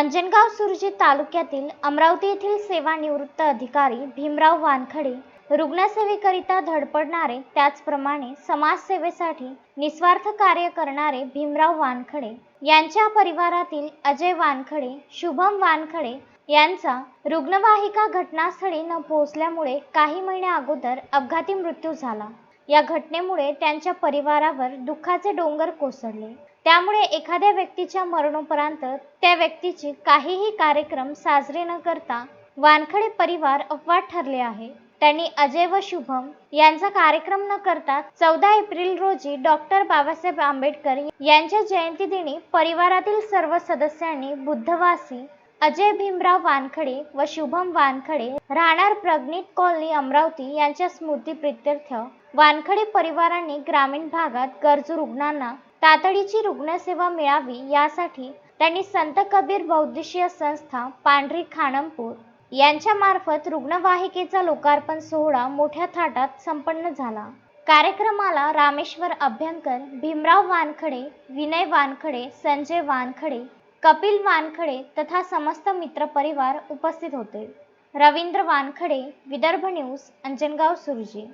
अंजनगाव सुरजी तालुक्यातील अमरावती येथील सेवानिवृत्त अधिकारी भीमराव वानखडे रुग्णसेवेकरिता धडपडणारे त्याचप्रमाणे समाजसेवेसाठी निस्वार्थ कार्य करणारे भीमराव वानखडे यांच्या परिवारातील अजय वानखडे शुभम वानखडे यांचा रुग्णवाहिका घटनास्थळी न पोहोचल्यामुळे काही महिन्या अगोदर अपघाती मृत्यू झाला. या घटनेमुळे त्यांच्या परिवारावर दुःखाचे डोंगर कोसळले. त्यामुळे एखाद्या व्यक्तीच्या मरणोपरांत त्या व्यक्तीचे काहीही कार्यक्रम साजरे न करता वानखडे परिवार अपवाद ठरले आहे. त्यांनी अजय व शुभम यांचा कार्यक्रम न करता चौदा एप्रिल रोजी डॉक्टर बाबासाहेब आंबेडकर यांच्या जयंती दिनी परिवारातील सर्व सदस्यांनी बुद्धवासी अजय भीमराव वानखडे व शुभम वानखडे राहणार प्रगणित कॉलनी अमरावती यांच्या स्मृती प्रित्यर्थ वानखडे परिवारांनी ग्रामीण भागात गरजू रुग्णांना तातडीची रुग्णसेवा मिळावी यासाठी त्यांनी संत कबीर बौद्धशीय संस्था पांढरी खाणमपूर यांच्या मार्फत रुग्णवाहिकेचा लोकार्पण सोहळा मोठ्या थाटात संपन्न झाला. कार्यक्रमाला रामेश्वर अभ्यंकर भीमराव वानखडे विनय वानखडे संजय वानखडे कपिल वानखडे तथा समस्त मित्रपरिवार उपस्थित होते. रवींद्र वानखडे विदर्भ न्यूज अंजनगाव सुरजी.